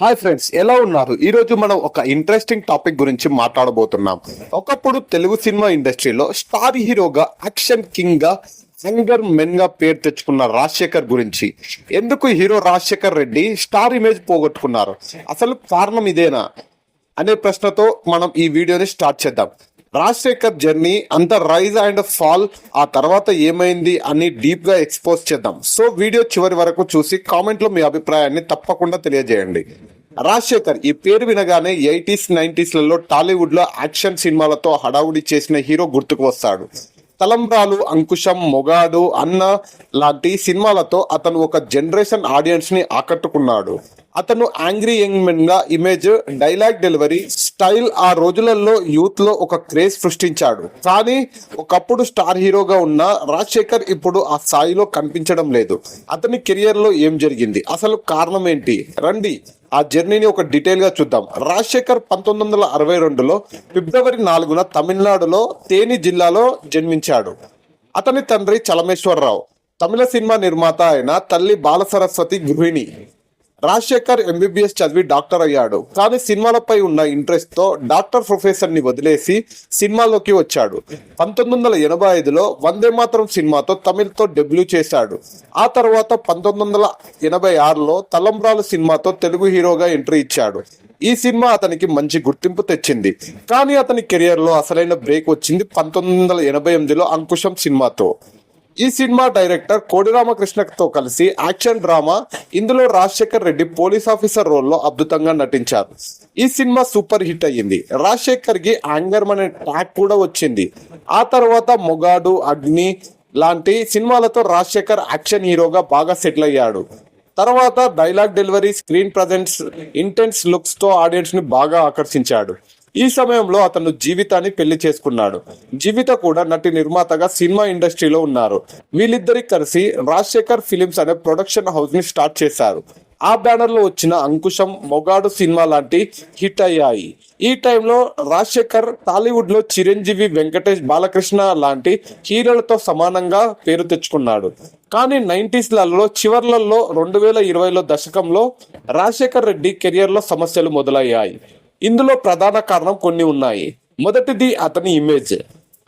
Hi friends ఎలా ఉన్నారు? ఈ రోజు మనం ఒక ఇంట్రెస్టింగ్ టాపిక్ గురించి మాట్లాడబోతున్నాం. ఒకప్పుడు తెలుగు సినిమా ఇండస్ట్రీలో స్టార్ హీరోగా యాక్షన్ కింగ్గా సింగర్ మెన్గా పేరు తెచ్చుకున్న రాజశేఖర్ గురించి. ఎందుకు hero Rajasekhar Reddy star image పోగొట్టుకున్నారు? అసలు కారణం ఇదేనా? అనే ప్రశ్నతో మనం ఈ వీడియోని స్టార్ట్ చేద్దాం. రాజశేఖర్ జర్నీ అంత రైజ్ అండ్ ఫాల్ ఆ తర్వాత ఏమైంది అని డీప్గా ఎక్స్పోజ్ చేద్దాం. సో వీడియో చివరి వరకు చూసి కామెంట్లో మీ అభిప్రాయాన్ని తప్పకుండా తెలియజేయండి. రాజశేఖర్ ఈ పేరు వినగానే ఎయిటీస్ నైన్టీస్లలో టాలీవుడ్లో యాక్షన్ సినిమాలతో హడావుడి చేసిన హీరో గుర్తుకు వస్తాడు. తలంబ్రాలు అంకుశం మొగాడు అన్న లాంటి సినిమాలతో అతను ఒక జనరేషన్ ఆడియన్స్ని ఆకట్టుకున్నాడు. అతను యాంగ్రీ యంగ్ మెన్గా ఇమేజ్ డైలాగ్ డెలివరీ స్టైల్ ఆ రోజులలో యూత్లో ఒక క్రేజ్ సృష్టించాడు. కానీ ఒకప్పుడు స్టార్ హీరోగా ఉన్న రాజశేఖర్ ఇప్పుడు ఆ స్థాయిలో కనిపించడం లేదు. అతని కెరియర్లో ఏం జరిగింది? అసలు కారణం ఏంటి? రండి ఆ జర్నీని ఒక డీటెయిల్గా చూద్దాం. రాజశేఖర్ పంతొమ్మిది వందల అరవై రెండులో ఫిబ్రవరి నాలుగున తమిళనాడులో తేని జిల్లాలో జన్మించాడు. అతని తండ్రి చలమేశ్వరరావు. తమిళ సినిమా నిర్మాత అయిన తల్లి బాలసరస్వతి గృహిణి. రాజశేఖర్ ఎంబీబీఎస్ చదివి డాక్టర్ అయ్యాడు. కానీ సినిమాలపై ఉన్న ఇంట్రెస్ట్తో డాక్టర్ ప్రొఫెసర్ని వదిలేసి సినిమాలోకి వచ్చాడు. పంతొమ్మిది వందల ఎనభై ఐదులో వందే మాత్రం సినిమాతో తమిళ్తో డెబ్యూ చేశాడు. ఆ తర్వాత పంతొమ్మిది వందల ఎనభై ఆరులో తలంబ్రాలు సినిమాతో తెలుగు హీరోగా ఎంట్రీ ఇచ్చాడు. ఈ సినిమా అతనికి మంచి గుర్తింపు తెచ్చింది. కానీ అతని కెరియర్లో అసలైన బ్రేక్ వచ్చింది పంతొమ్మిది వందల ఎనభై ఎనిమిదిలో అంకుశం సినిమాతో. ఈ సినిమా డైరెక్టర్ కోడి రామకృష్ణతో కలిసి యాక్షన్ డ్రామా ఇందులో రాజశేఖర్ రెడ్డి పోలీస్ ఆఫీసర్ రోల్లో అద్భుతంగా నటించారు. ఈ సినిమా సూపర్ హిట్ అయ్యింది. రాజశేఖర్కి యాంగర్ అనే ట్యాగ్ కూడా వచ్చింది. ఆ తర్వాత మొగాడు అగ్ని లాంటి సినిమాలతో రాజశేఖర్ యాక్షన్ హీరోగా బాగా సెటిల్ అయ్యాడు. తర్వాత dialogue delivery screen presence intense లుక్స్తో ఆడియన్స్ని బాగా ఆకర్షించాడు. ఈ సమయంలో అతను జీవితాన్ని పెళ్ళి చేసుకున్నాడు. జీవిత కూడా నటి నిర్మాతగా సినిమా ఇండస్ట్రీలో ఉన్నారు. వీళ్ళిద్దరికి కలిసి రాజశేఖర్ ఫిలిమ్స్ అనే ప్రొడక్షన్ హౌస్ని స్టార్ట్ చేశారు. ఆ బ్యానర్లో వచ్చిన అంకుశం మొగాడు సినిమా లాంటి హిట్ అయ్యాయి. ఈ టైంలో రాజశేఖర్ టాలీవుడ్లో చిరంజీవి వెంకటేష్ బాలకృష్ణ లాంటి హీరోలతో సమానంగా పేరు తెచ్చుకున్నాడు. కానీ నైంటీస్లలో చివర్లలో రెండు వేల ఇరవైలో దశకంలో రాజశేఖర్ రెడ్డి కెరియర్లో సమస్యలు మొదలయ్యాయి. ఇందులో ప్రధాన కారణం కొన్ని ఉన్నాయి. మొదటిది అతని ఇమేజ్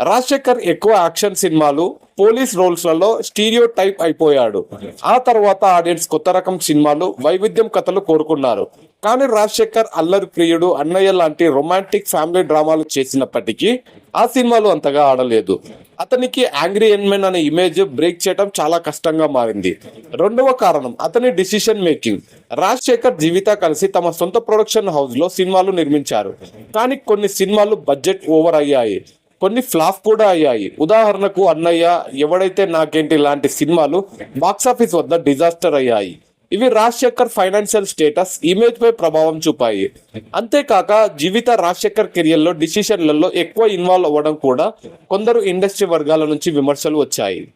రాజశేఖర్ ఎక్కువ యాక్షన్ సినిమాలు పోలీస్ రోల్స్లలో స్టీరియో టైప్ అయిపోయాడు. ఆ తర్వాత ఆడియన్స్ కొత్త రకం సినిమాలు వైవిధ్యం కథలు కోరుకున్నారు. కానీ రాజశేఖర్ అల్లరి ప్రియుడు అన్నయ్య లాంటి రొమాంటిక్ ఫ్యామిలీ డ్రామాలు చేసినప్పటికీ ఆ సినిమాలు అంతగా ఆడలేదు. అతనికి యాంగ్రీ ఎన్మెన్ అనే ఇమేజ్ బ్రేక్ చేయడం చాలా కష్టంగా మారింది. రెండవ కారణం అతని డిసిషన్ మేకింగ్ రాజశేఖర్ జీవిత కలిసి తమ సొంత ప్రొడక్షన్ హౌస్లో సినిమాలు నిర్మించారు. కానీ కొన్ని సినిమాలు బడ్జెట్ ఓవర్ అయ్యాయి. కొన్ని ఫ్లాప్ కూడా అయ్యాయి. ఉదాహరణకు అన్నయ్య ఎవడైతే నాకేంటి లాంటి సినిమాలు బాక్సాఫీస్ వద్ద డిజాస్టర్ అయ్యాయి. ఇవి రాజశేఖర్ ఫైనాన్షియల్ స్టేటస్ ఇమేజ్ పై ప్రభావం చూపాయి. అంతేకాక జీవిత రాజశేఖర్ కెరియర్లో డిసిషన్లలో ఎక్కువ ఇన్వాల్వ్ అవ్వడం కూడా కొందరు ఇండస్ట్రీ వర్గాల నుంచి విమర్శలు వచ్చాయి.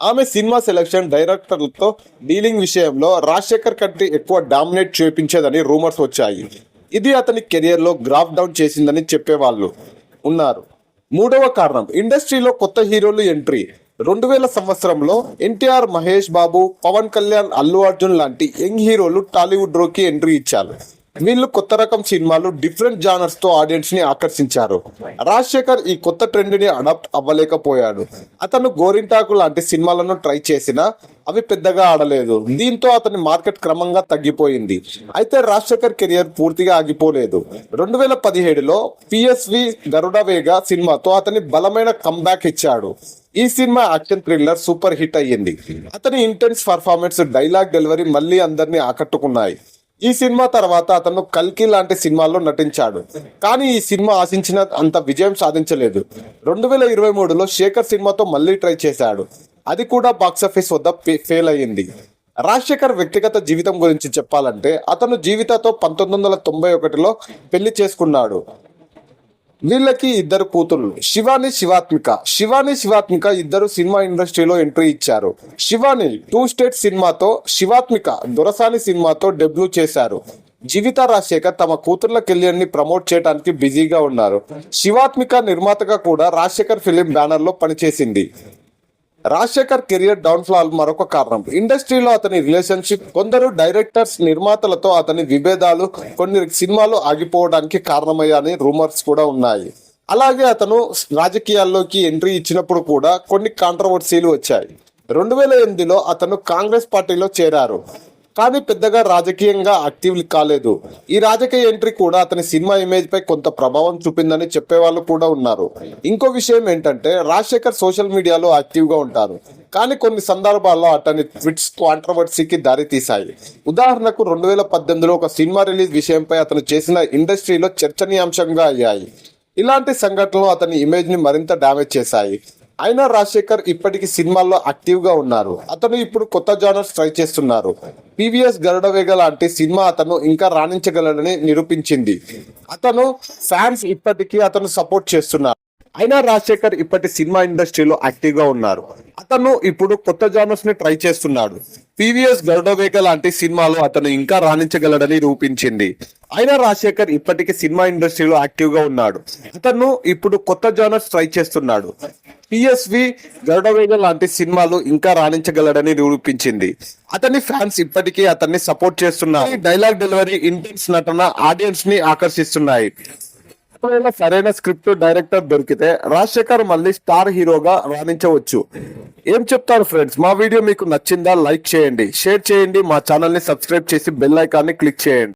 ఆమె సినిమా సెలక్షన్ డైరెక్టర్లతో డీలింగ్ విషయంలో రాజశేఖర్ కంటే ఎక్కువ డామినేట్ చేపించేదని రూమర్స్ వచ్చాయి. ఇది అతని కెరియర్లో గ్రాఫ్ డౌన్ చేసిందని చెప్పేవాళ్ళు ఉన్నారు. మూడవ కారణం ఇండస్ట్రీలో కొత్త హీరోలు ఎంట్రీ. రెండు వేల సంవత్సరంలో ఎన్టీఆర్ మహేష్ బాబు పవన్ కళ్యాణ్ అల్లు అర్జున్ లాంటి యంగ్ హీరోలు టాలీవుడ్ రోకి ఎంట్రీ ఇచ్చారు. వీళ్ళు కొత్త రకం సినిమాలు డిఫరెంట్ జానర్స్తో ఆడియన్స్ని ఆకర్షించారు. రాజశేఖర్ ఈ కొత్త ట్రెండ్ని అడాప్ట్ అవ్వలేకపోయాడు. అతను గోరింటాకు లాంటి సినిమాలను ట్రై చేసినా అవి పెద్దగా ఆడలేదు. దీంతో అతని మార్కెట్ క్రమంగా తగ్గిపోయింది. అయితే రాజశేఖర్ కెరియర్ పూర్తిగా ఆగిపోలేదు. రెండు వేల పదిహేడులో పిఎస్వి గరుడ వేగ సినిమాతో అతని బలమైన కంబ్యాక్ ఇచ్చాడు. ఈ cinema action thriller super hit అయ్యింది. అతని ఇంటెన్స్ పర్ఫార్మెన్స్ డైలాగ్ డెలివరీ మళ్ళీ అందరినీ ఆకట్టుకున్నాయి. ఈ సినిమా తర్వాత అతను కల్కి లాంటి సినిమాల్లో నటించాడు. కానీ ఈ సినిమా ఆశించిన అంత విజయం సాధించలేదు. రెండు వేల ఇరవై మూడులో శేఖర్ సినిమాతో మళ్ళీ ట్రై చేశాడు. అది కూడా బాక్సాఫీస్ వద్ద ఫెయిల్ అయ్యింది. రాజశేఖర్ వ్యక్తిగత జీవితం గురించి చెప్పాలంటే అతను జీవితతో పంతొమ్మిది వందల తొంభై ఒకటిలో పెళ్ళి చేసుకున్నాడు. వీళ్ళకి ఇద్దరు కూతుర్లు. శివాని శివాత్మిక. శివాని శివాత్మిక ఇద్దరు సినిమా ఇండస్ట్రీలో ఎంట్రీ ఇచ్చారు. శివాని టూ స్టేట్ సినిమాతో శివాత్మిక దొరసాని సినిమాతో డెబ్యూ చేశారు. జీవిత రాజశేఖర్ తమ కూతుర్ల కెలియర్ని ప్రమోట్ చేయడానికి బిజీగా ఉన్నారు. శివాత్మిక నిర్మాతగా కూడా రాజశేఖర్ ఫిలిం బ్యానర్లో పనిచేసింది. రాజశేఖర్ కెరియర్ డౌన్ మరొక కారణం. ఇండస్ట్రీలో అతని రిలేషన్షిప్ కొందరు డైరెక్టర్స్ నిర్మాతలతో అతని విభేదాలు కొన్ని సినిమాలు ఆగిపోవడానికి కారణమయ్యాయని రూమర్స్ కూడా ఉన్నాయి. అలాగే అతను రాజకీయాల్లోకి ఎంట్రీ ఇచ్చినప్పుడు కూడా కొన్ని కాంట్రవర్సీలు వచ్చాయి. రెండు వేల ఎనిమిదిలో అతను కాంగ్రెస్ పార్టీలో చేరారు. కానీ పెద్దగా రాజకీయంగా యాక్టివ్ కాలేదు. ఈ రాజకీయ ఎంట్రీ కూడా అతని సినిమా ఇమేజ్ పై కొంత ప్రభావం చూపిందని చెప్పేవాళ్ళు కూడా ఉన్నారు. ఇంకో విషయం ఏంటంటే రాజశేఖర్ సోషల్ మీడియాలో యాక్టివ్గా ఉంటారు. కానీ కొన్ని సందర్భాల్లో అతని ట్విట్స్ కాంట్రవర్సీకి దారి తీశాయి ఉదాహరణకు రెండు వేల పద్దెనిమిదిలో ఒక సినిమా రిలీజ్ విషయంపై అతను చేసిన ఇండస్ట్రీలో చర్చనీయాంశంగా అయ్యాయి. ఇలాంటి సంఘటనలు అతని ఇమేజ్ని మరింత డ్యామేజ్ చేశాయి. అయినా రాజశేఖర్ ఇప్పటికీ సినిమాల్లో యాక్టివ్గా ఉన్నారు. అతను ఇప్పుడు కొత్త జానర్స్ ట్రై చేస్తున్నారు. పివిఎస్ గరుడవేగ లాంటి సినిమా అతను ఇంకా రాణించగలడని నిరూపించింది. అతను ఫ్యాన్స్ ఇప్పటికీ అతను సపోర్ట్ చేస్తున్నారు. అయినా రాజశేఖర్ ఇప్పటి సినిమా ఇండస్ట్రీలో యాక్టివ్గా ఉన్నారు. అతను ఇప్పుడు కొత్త జానర్స్ని ట్రై చేస్తున్నాడు. పివిఎస్ గరుడవేగ లాంటి సినిమాలో అతను ఇంకా రాణించగలడని రూపించింది అయినా రాజశేఖర్ ఇప్పటికీ సినిమా ఇండస్ట్రీలో యాక్టివ్గా ఉన్నాడు. అతను ఇప్పుడు కొత్త జానర్స్ ట్రై చేస్తున్నాడు. పిఎస్వి గరుడవేగ లాంటి సినిమాలు ఇంకా రాణించగలడని నిరూపించింది. అతని ఫ్యాన్స్ ఇప్పటికీ అతన్ని సపోర్ట్ చేస్తున్నారు. డైలాగ్ డెలివరీ ఇంటెన్స్ నటన ఆడియన్స్ని ఆకర్షిస్తున్నాయి. ఒకవేళ సరైన స్క్రిప్ట్ డైరెక్టర్ దొరికితే రాజశేఖర్ మళ్ళీ స్టార్ హీరోగా రాణించవచ్చు. ఏం చెప్తారు ఫ్రెండ్స్? మా వీడియో మీకు నచ్చిందా? లైక్ చేయండి. షేర్ చేయండి. మా ఛానల్ని సబ్స్క్రైబ్ చేసి బెల్ ఐకాన్ని క్లిక్ చేయండి.